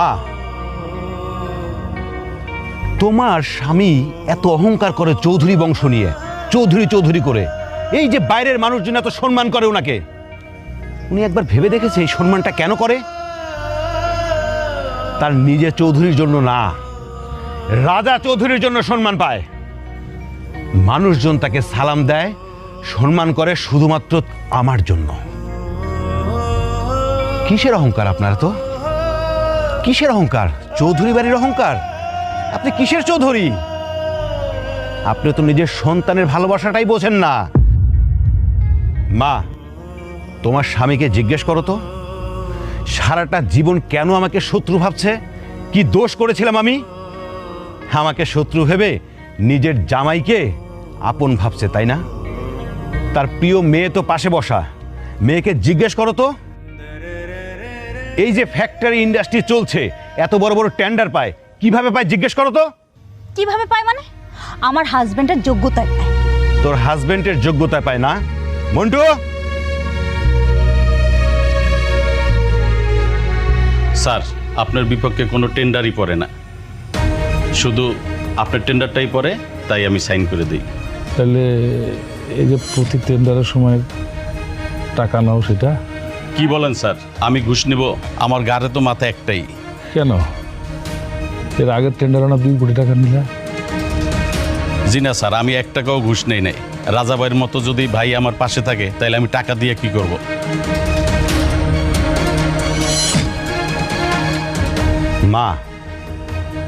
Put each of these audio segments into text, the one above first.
মা, তোমার স্বামী এত অহংকার করে চৌধুরী বংশ নিয়ে, চৌধুরী চৌধুরী করে। এই যে বাইরের মানুষজন এত সম্মান করে ওনাকে, উনি একবার ভেবে দেখেছে এই সম্মানটা কেন করে? তার নিজের চৌধুরীর জন্য না, রাজা চৌধুরীর জন্য সম্মান পায়। মানুষজন তাকে সালাম দেয়, সম্মান করে শুধুমাত্র আমার জন্য। কিসের অহংকার আপনার তো? কিসের অহংকার? চৌধুরী বাড়ির অহংকার? আপনি কিসের চৌধুরী? আপনি তো নিজের সন্তানের ভালোবাসাটাই বোঝেন না। মা, তোমার স্বামীকে জিজ্ঞেস করো তো, সারাটা জীবন কেন আমাকে শত্রু ভাবছে? কি দোষ করেছিলাম আমি? আমাকে শত্রু ভেবে নিজের জামাইকে আপন ভাবছে, তাই না? তার প্রিয় মেয়ে তো পাশে বসা। মেয়েকে জিজ্ঞেস করো তো এই যে ফ্যাক্টরি ইন্ডাস্ট্রি চলছে এত বড় বড় টেন্ডার পায় কীভাবে পায় জিজ্ঞেস করো তো। কীভাবে পায় মানে? আমার হাজবেন্ডের যোগ্যতায় পায়। তোর হাজবেন্ডের যোগ্যতা পায় না? মন্টু? স্যার আপনার বিপক্ষে কোনো টেন্ডারই পড়ে না। শুধু আপনার টেন্ডারটাই পড়ে তাই আমি সাইন করে দিই। তাহলে এই যে প্রতি টেন্ডারের সময় টাকা নাও সেটা? কি বলেন স্যার? আমি ঘুষ নেব আমার গাড়ে তো মাথা একটাই। কেন? এর আগের টেন্ডারে না দুই কোটি টাকা নিলা? জি না স্যার আমি এক টাকাও ঘুষ নেই নাই। রাজাবাইয়ের মতো যদি ভাই আমার পাশে থাকে তাহলে আমি টাকা দিয়ে কি করব? মা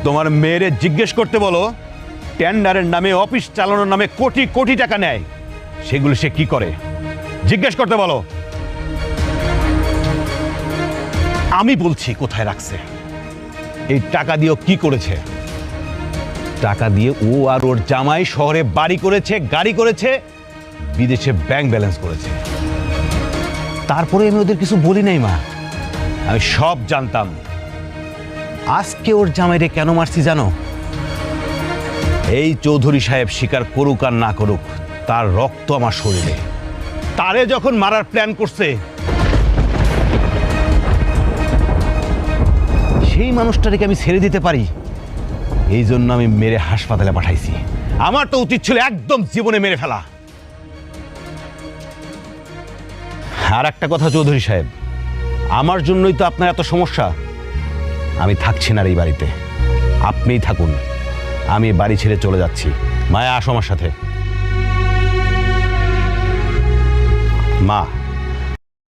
তোমার মেয়েরে জিজ্ঞেস করতে বলো টেন্ডারের নামে অফিস চালানোর নামে কোটি কোটি টাকা নেয়। সেগুলো সে কি করে? জিজ্ঞেস করতে বলো। আমি বলছি কোথায় রাখছে? এই টাকা দিয়েও কি করেছে? টাকা দিয়ে ও আর ওর জামাই শহরে বাড়ি করেছে, গাড়ি করেছে, বিদেশে ব্যাংক ব্যালেন্স করেছে। তারপরে আমি ওদের কিছু বলি নাই, মা। আমি সব জানতাম। আজকে ওর জামাইরে কেন মারছি জানো? এই চৌধুরী সাহেব স্বীকার করুক আর না করুক, তার রক্ত আমার শরীরে। তারে যখন মারার প্ল্যান করছে মানুষটাকে আমি ছেড়ে দিতে পারি। এই জন্য আমি মেরে হাসপাতালে পাঠাইছি। আমার তো উচিত ছিল একদম জীবনে মেরে ফেলা। আর একটা কথা, চৌধুরী সাহেব, আমার জন্যই তো আপনার এত সমস্যা। আমি থাকছি না এই বাড়িতে। আপনিই থাকুন। আমি বাড়ি ছেড়ে চলে যাচ্ছি। মায়া, আসো আমার সাথে। মা